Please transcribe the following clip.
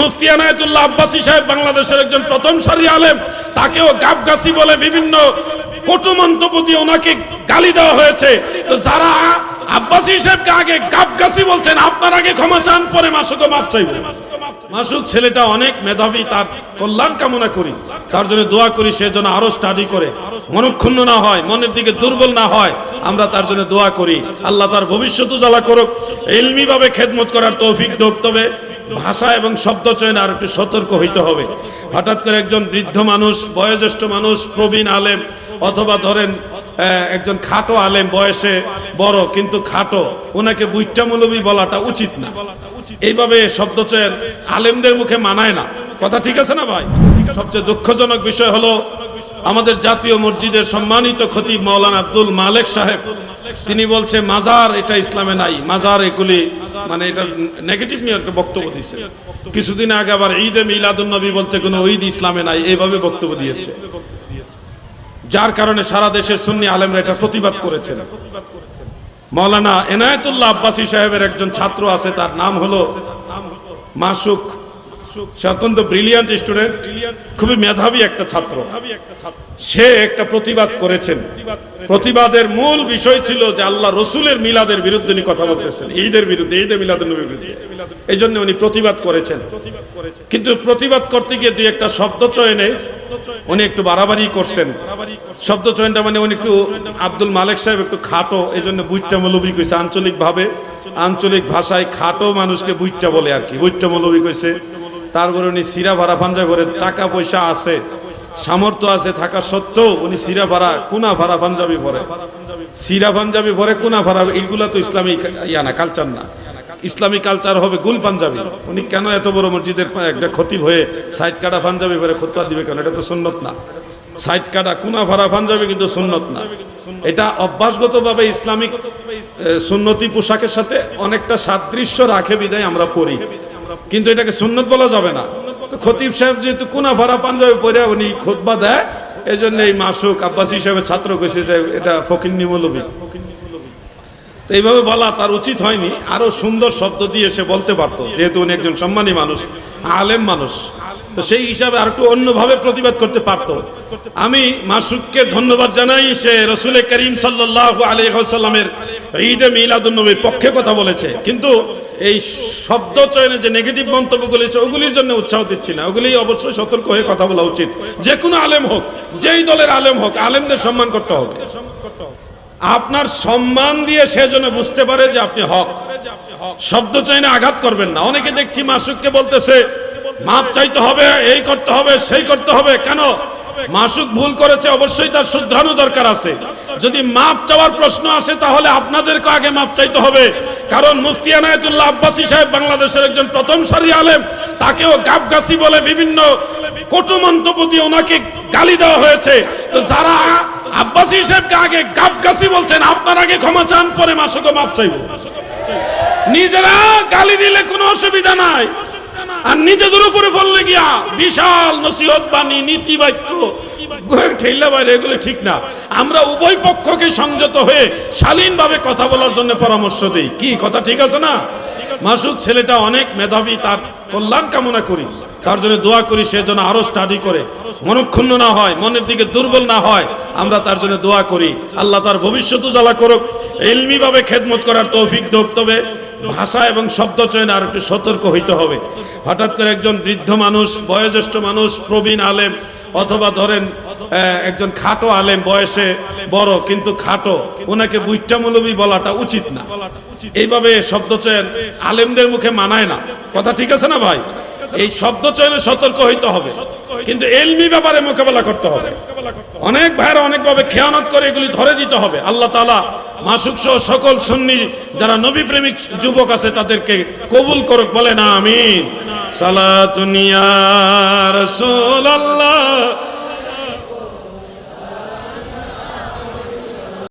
মুফতি আনায়তুল্লাহ আব্বাসী সাহেব বাংলাদেশের একজন প্রথম সারি আলেম, তাকেও গাবগাছি বলে বিভিন্ন কটু মন্তব্য দিয়ে ওনাকে গালি দেওয়া হয়েছে। তো যারা আব্বাসী সাহেবকে আগে গাবগাছি বলছেন, আপনার আগে ক্ষমা চান, পরে মাসুকে মাপ চাইবেন। মাসুক ছেলেটা অনেক মেধাবী, তার কল্যাণ কামনা করি। তার জন্য দোয়া করি, সে যেন আরও স্টাডি করে। মনক্ষুণ্ণ না হয়, মনের দিকে দুর্বল না হয়, আমরা তার জন্য দোয়া করি। আল্লাহ তার ভবিষ্যৎ উজালা করুক। এলমি ভাবে খেদমত করার তৌফিক দোক তবে। ভাষা এবং শব্দ চয়নে আর একটু সতর্ক হইতে হবে। হঠাৎ করে একজন বৃদ্ধ মানুষ, বয়োজ্যেষ্ঠ মানুষ, প্রবীণ আলেম অথবা ধরেন একজন খাটো আলেম, বয়সে বড় কিন্তু খাটো ওনাকে বুইটা বলাটা উচিত না। এইভাবে শব্দ চয়ন আলেমদের মুখে মানায় না। কথা ঠিক আছে না ভাই? সবচেয়ে দুঃখজনক বিষয় হলো আমাদের জাতীয় মসজিদের সম্মানিত খতিব মাওলানা আব্দুল মালেক সাহেব, তিনি বলছে, মাজার এটা ইসলামে নাই। মাজার এগুলি মানে এটা নেগেটিভ নিয়ে একটা বক্তব্য দিয়েছে। কিছুদিন আগে আবার ঈদে মিলাদুন্নবী বলতে কোনো ঈদ ইসলামে নাই, এইভাবে বক্তব্য দিয়েছে। যার কারণে সারা দেশের সুন্নি আলেমরা এটা প্রতিবাদ করেছে মৌলানা এনায়েতুল্লাহ আব্বাসী সাহেবের একজন ছাত্র আছে, তার নাম হলো মাসুক সে অত্যন্ত ব্রিলিয়ান্ট স্টুডেন্ট খুবই মেধাবী একটা ছাত্র। সে একটা প্রতিবাদ করেছেন। প্রতিবাদের মূল বিষয় ছিল যে আল্লাহ রসুলের মিলাদের বিরুদ্ধে উনি কথা বলতেছেন ঈদের বিরুদ্ধে ঈদে মিলাদের নবীর বিরুদ্ধে। এই জন্য উনি প্রতিবাদ করেছেন। কিন্তু প্রতিবাদ করতে গিয়ে দুই একটা শব্দ চয়নে উনি একটু বাড়াবাড়ি করছেন। শব্দ চয়নটা মানে উনি একটু আব্দুল মালেক সাহেব একটু খাটো এই জন্য বুইট্টা মৌলবী কইছে আঞ্চলিক ভাবে আঞ্চলিক ভাষায় খাটো মানুষকে বুইট্টা বলে আর কি। বুইট্টা মৌলবী কইছে। তারপরে উনি সিরা ভাড়া পাঞ্জা করে টাকা পয়সা আছে, সামর্থ্য আছে থাকা সত্ত্বেও উনি সিরা ভাড়া, কুনা ভাড়া পাঞ্জাবি পরে। সিরা পাঞ্জাবি পরে, কুনা ভাড়া এইগুলা তো ইসলামিক ইয়া না কালচার না। ইসলামী কালচার হবে গুল পাঞ্জাবি। উনি কেন এত বড় মসজিদের একটা ক্ষতি হয়ে সাইড কাটা পাঞ্জাবি পরে খুতবা দিবে কেন? এটা তো সুন্নত না। সাইড কাটা, কুনা ভাড়া পাঞ্জাবি কিন্তু সুন্নত না। এটা অভ্যাসগতভাবে ইসলামিক সুন্নতি পোশাকের সাথে অনেকটা সাদৃশ্য রাখে বিদায় আমরা পড়ি। কিন্তু এটাকে সুন্নত বলা যাবে না। খতিব সাহেব যেহেতু কোনা ভাড়া পাঞ্জাবি পরে উনি খুতবা দেয়। এই জন্য এই মাসুক আব্বাসী সাহেবের ছাত্র কইছে যে এটা ফকিন্নি মৌলবী তো এইভাবে বলা তার উচিত হয়নি। আরও সুন্দর শব্দ দিয়ে সে বলতে পারতো, যেহেতু উনি একজন সম্মানী মানুষ, আলেম মানুষ। তো সেই হিসাবে আর একটু অন্যভাবে প্রতিবাদ করতে পারতো। আমি মাসুককে ধন্যবাদ জানাই সে রসুল করিম সাল্লাহ আলহামের ঈদে মিলাদুন্নবীর পক্ষে কথা বলেছে। কিন্তু এই শব্দ চয়নে যে নেগেটিভ মন্তব্যগুলি আছে ওগুলির জন্য উৎসাহ দিচ্ছি না। ওগুলি অবশ্যই সতর্ক হয়ে কথা বলা উচিত। যে কোনো আলেম হোক, যেই দলের আলেম হোক, আলেমদের সম্মান করতে হবে। আপনার সম্মান দিয়ে সে যেন বুঝতে পারে যে আপনি হক। শব্দ চাইনে আঘাত করবেন না। অনেকে দেখছি মাসুককে বলতেছে, মাপ চাইতে হবে, এই করতে হবে, সেই করতে হবে। কেন? মাসুক ভুল করেছে, অবশ্যই তার শুদ্ধানো দরকার আছে। যদি মাপ চাওয়ার প্রশ্ন আসে, তাহলে আপনাদেরকে আগে মাপ চাইতে হবে। কারণ মুফতি আনায়তুল্লাহ আব্বাসী সাহেব বাংলাদেশের একজন প্রথম সারি আলেম, তাকেও গাবগাছি বলে বিভিন্ন কটু মন্তব্য দিয়ে ওনাকে গালি দেওয়া হয়েছে। তো যারা আব্বাসী সাহেবকে আগে গাবগাছি বলছেন, আপনার আগে ক্ষমা চান, পরে মাসুকে মাপ চাইব। নিজেরা গালি দিলে কোনো অসুবিধা নাই। আর নিজেদের উপরে ফললে গিয়া বিশাল নসিহত বাণী, নীতি বাক্য ঠিক না। আমরা উভয় পক্ষকে সংযত হয়ে শালীনভাবে কথা বলার জন্য পরামর্শ দিই। কি, কথা ঠিক আছে না? মাসুক ছেলেটা অনেক মেধাবী, তার কল্যাণ কামনা করি। তার জন্য দোয়া করি, সে যেন আরও স্টাডি করে। মনক্ষুণ্ণ না হয়, মনের দিকে দুর্বল না হয়, আমরা তার জন্য দোয়া করি। আল্লাহ তার ভবিষ্যৎ জ্বালা করুক। এলমি ভাবে খেদমত করার তৌফিক দোক তবে। ভাষা এবং শব্দ চয়নে আর একটু সতর্ক হইতে হবে। হঠাৎ করে একজন বৃদ্ধ মানুষ, বয়োজ্যেষ্ঠ মানুষ, প্রবীণ আলেম অথবা ধরেন একজন খাটো আলেম, বয়সে বড় কিন্তু খাটো, ওনাকে বুইটা বলাটা উচিত না। এইভাবে শব্দ চয়ন আলেমদের মুখে মানায় না। কথা ঠিক আছে না ভাই? এই শব্দ চয়নে সতর্ক হইতে হবে। কিন্তু এলমি ব্যাপারে মোকাবেলা করতে হবে। অনেক ভাইরা অনেকভাবে খেয়ানত করে এগুলি ধরে দিতে হবে। আল্লাহ তালা মাসুক সহ সকল সন্নি যারা নবী প্রেমিক যুবক আছে তাদেরকে কবুল করুক বলে না আমিন সালাতুনিয়া রাসূলুল্লাহ।